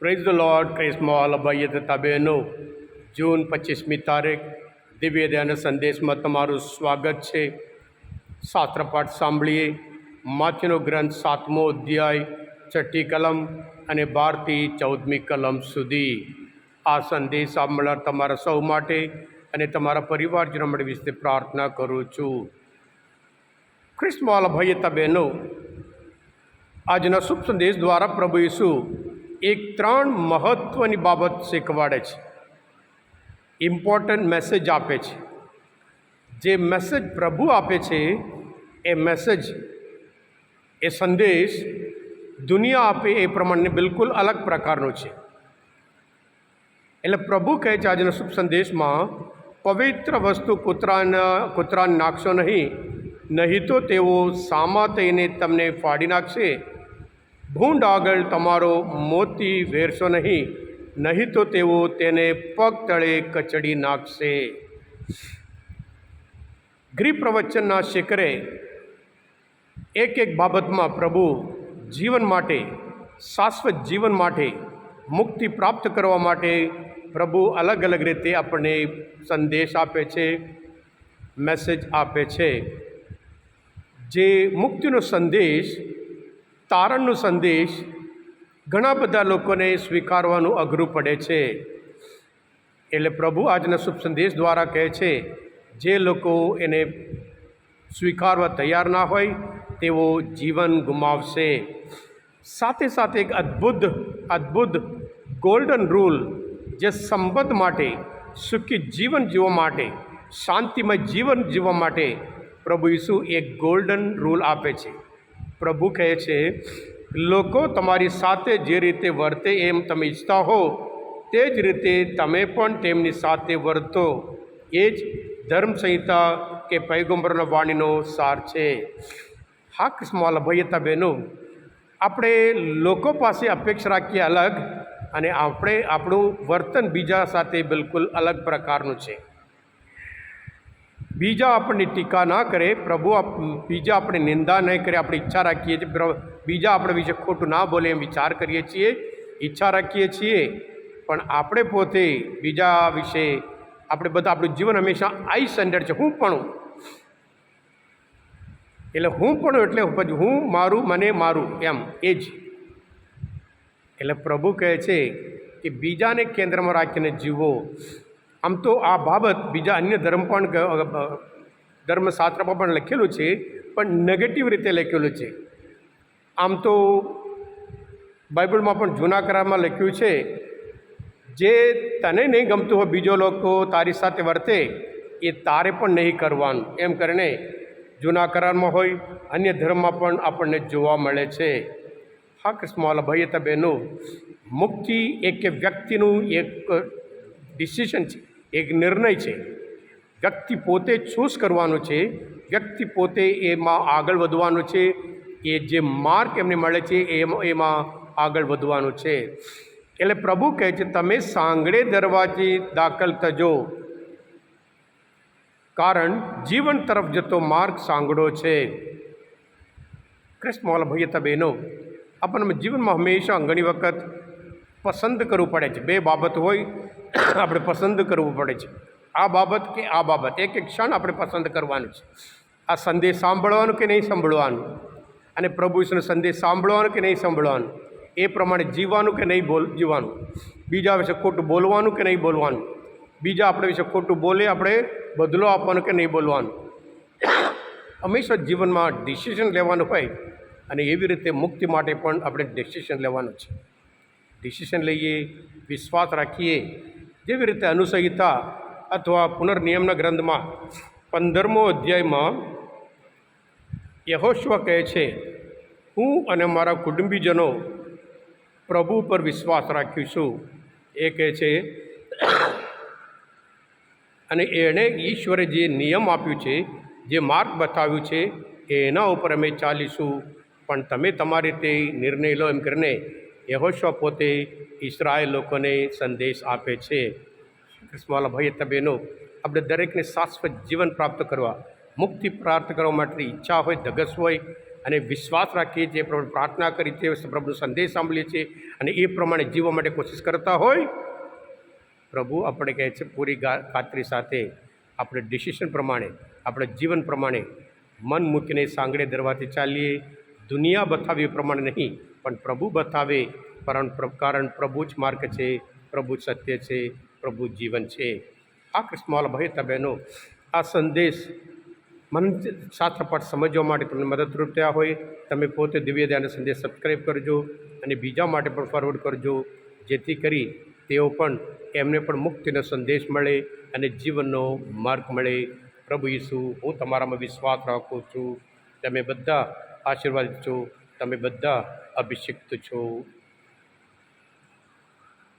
Praise the lord ક્રિસ્મોલ ભાઈએ તથા બહેનો જૂન પચીસમી તારીખ, દિવ્ય ધ્યાન સંદેશમાં તમારું સ્વાગત છે. શાસ્ત્રપાઠ સાંભળીએ. માથ્યનો ગ્રંથ સાતમો અધ્યાય, છઠ્ઠી કલમ અને બારથી ચૌદમી કલમ સુધી. આ સંદેશ સાંભળનાર તમારા સૌ માટે અને તમારા પરિવારજનો માટે વિશે પ્રાર્થના કરું છું. ખ્રિસ્મોલ ભાઈએ તથા બહેનો આજના શુભ સંદેશ દ્વારા પ્રભુ ઈસુ એક ત્રણ મહત્ત્વની બાબત શીખવાડે છે. ઇમ્પોર્ટન્ટ મેસેજ આપે છે. જે મેસેજ પ્રભુ આપે છે, એ મેસેજ એ સંદેશ દુનિયા આપે એ પ્રમાણે બિલકુલ અલગ પ્રકારનો છે. એટલે પ્રભુ કહે છે, આજના શુભ સંદેશમાં, પવિત્ર વસ્તુ કૂતરાના, કૂતરાને નાખશો નહીં નહીં તો તેઓ સામા થઈને તમને ફાડી નાખશે. ભૂંડ આગળ તમારો મોતી વેરશો નહીં નહીં તો તેઓ તેને પગ તળે કચડી નાખશે. ગૃહ શિખરે એક એક બાબતમાં પ્રભુ જીવન માટે, શાશ્વત જીવન માટે મુક્તિ પ્રાપ્ત કરવા માટે પ્રભુ અલગ અલગ રીતે આપણને સંદેશ આપે છે, મેસેજ આપે છે. જે મુક્તિનો સંદેશ તારણનો સંદેશ ઘણા બધા લોકોને સ્વીકારવાનું અઘરું પડે છે. એટલે પ્રભુ આજના શુભ સંદેશ દ્વારા કહે છે, જે લોકો એને સ્વીકારવા તૈયાર ના હોય, તેઓ જીવન ગુમાવશે. સાથે સાથે એક અદ્ભુત અદ્ભુત ગોલ્ડન રૂલ જે સંબંધ માટે, સુખી જીવન જીવવા માટે, શાંતિમય જીવન જીવવા માટે પ્રભુ ઈસુ એક ગોલ્ડન રૂલ આપે છે. પ્રભુ કહે છે, લોકો તમારી સાથે જે રીતે વર્તે એમ તમે ઈચ્છતા હો, તે જ રીતે તમે પણ તેમની સાથે વર્તો. એ જ ધર્મ સંહિતા કે પૈગંબરનો વાણીનો સાર છે. હા કૃષ્ણવાલા ભૈયતા બહેનો, આપણે લોકો પાસે અપેક્ષા રાખીએ અલગ અને આપણે આપણું વર્તન બીજા સાથે બિલકુલ અલગ પ્રકારનું છે. બીજા આપણને ટીકા ના કરે, પ્રભુ બીજા આપણે નિંદા નહીં કરે, આપણે ઈચ્છા રાખીએ છીએ બીજા આપણે વિશે ખોટું ના બોલે એમ વિચાર કરીએ છીએ, ઈચ્છા રાખીએ છીએ, પણ આપણે પોતે બીજા વિશે, આપણે બધા આપણું જીવન હંમેશા આઈ સ્ટેન્ડર્ડ છે, હું પણ એટલે હું પણ એટલે પછી હું, મારું, મને, મારું, એમ, એ જ. એટલે પ્રભુ કહે છે કે બીજાને કેન્દ્રમાં રાખીને જીવો. આમ તો આ બાબત બીજા અન્ય ધર્મ પણ ધર્મશાસ્ત્રમાં પણ લખેલું છે, પણ નેગેટિવ રીતે લખેલું છે. આમ તો બાઇબલમાં પણ જૂના કરારમાં લખ્યું છે, જે તને નહીં ગમતું હોય બીજો લોકો તારી સાથે વર્તે, એ તારે પણ નહીં કરવાનું. એમ કરીને જૂના કરારમાં હોય, અન્ય ધર્મમાં પણ આપણને જોવા મળે છે. હા કૃષ્ણવાલા ભાઈ તબેનું મુક્તિ એક વ્યક્તિનું એક ડિસિશન છે. એક નિર્ણય છે. વ્યક્તિ પોતે ચૂઝ કરવાનું છે. વ્યક્તિ પોતે એમાં આગળ વધવાનું છે. એ જે માર્ક એમને મળે છે એમાં એમાં આગળ વધવાનું છે. એટલે પ્રભુ કહે છે, તમે સાંગળે દરવાજે દાખલ થજો. કારણ જીવન તરફ જતો માર્ગ સાંગડો છે. કૃષ્ણ ભૈયતા બહેનો, આપણને જીવનમાં હંમેશા ઘણી વખત પસંદ કરવું પડે છે. બે બાબત હોય આપણે પસંદ કરવું પડે છે. આ બાબત કે આ બાબત, એક એક ક્ષણ આપણે પસંદ કરવાનું છે. આ સંદેશ સાંભળવાનું કે નહીં સાંભળવાનું? અને પ્રભુ ઈશ્વરનો સંદેશ સાંભળવાનું કે નહીં સાંભળવાનું? એ પ્રમાણે જીવવાનું કે નહીં બોલ, જીવવાનું? બીજા વિશે ખોટું બોલવાનું કે નહીં બોલવાનું? બીજા આપણે વિશે ખોટું બોલે, આપણે બદલો આપવાનો કે નહીં બોલવાનું? હંમેશા જીવનમાં ડિસિઝન લેવાનું હોય અને એવી રીતે મુક્તિ માટે પણ આપણે ડિસિઝન લેવાનું છે. ડિસિઝન લઈએ, વિશ્વાસ રાખીએ જેવી રીતે અનુસંહિતા અથવા પુનર્નિયમના ગ્રંથમાં પંદરમો અધ્યાયમાં યહોશ્વ કહે છે, હું અને મારા કુટુંબીજનો પ્રભુ પર વિશ્વાસ રાખીશું. એ કહે છે, અને એણે ઈશ્વરે જે નિયમ આપ્યું છે, જે માર્ગ બતાવ્યું છે, એના ઉપર અમે ચાલીશું. પણ તમે તમારી રીતે નિર્ણય લો એમ કરીને યહોશ્વ પોતે ઇસરાયેલ લોકોને સંદેશ આપે છે. કૃષ્ણવાલા ભાઈ તબેનો આપણે દરેકને શાશ્વત જીવન પ્રાપ્ત કરવા, મુક્તિ પ્રાપ્ત કરવા માટે ઈચ્છા હોય, ધગસ હોય અને વિશ્વાસ રાખીએ છીએ પ્રભુ પ્રાર્થના કરી છે પ્રભુનો સંદેશ સાંભળીએ છીએ અને એ પ્રમાણે જીવવા માટે કોશિશ કરતા હોય, પ્રભુ આપણે કહે છે, પૂરી ખાતરી સાથે આપણે ડિસિશન પ્રમાણે, આપણે જીવન પ્રમાણે મન મૂકીને સાંગડે દરવાથી ચાલીએ. દુનિયા બતાવી પ્રમાણે નહીં પણ પ્રભુ બતાવે, કારણ પ્ર- કારણ પ્રભુ જ માર્ગ છે, પ્રભુ સત્ય છે, પ્રભુ જીવન છે. આ કૃષ્ણવાલા ભાઈ તબેનો આ સંદેશ મન શાસ્ત્ર પાઠ સમજવા માટે તમને મદદરૂપ થયા હોય. તમે પોતે દિવ્ય ધ્યાન સંદેશ સબસ્ક્રાઈબ કરજો અને બીજા માટે પણ ફોરવર્ડ કરજો, જેથી કરી તેઓ પણ એમને પણ મુક્તિનો સંદેશ મળે અને જીવનનો માર્ગ મળે. પ્રભુ ઈસુ, હું તમારામાં વિશ્વાસ રાખું છું. તમે બધા આશીર્વાદ છો. તમે બધા અભિષિક્ત છો.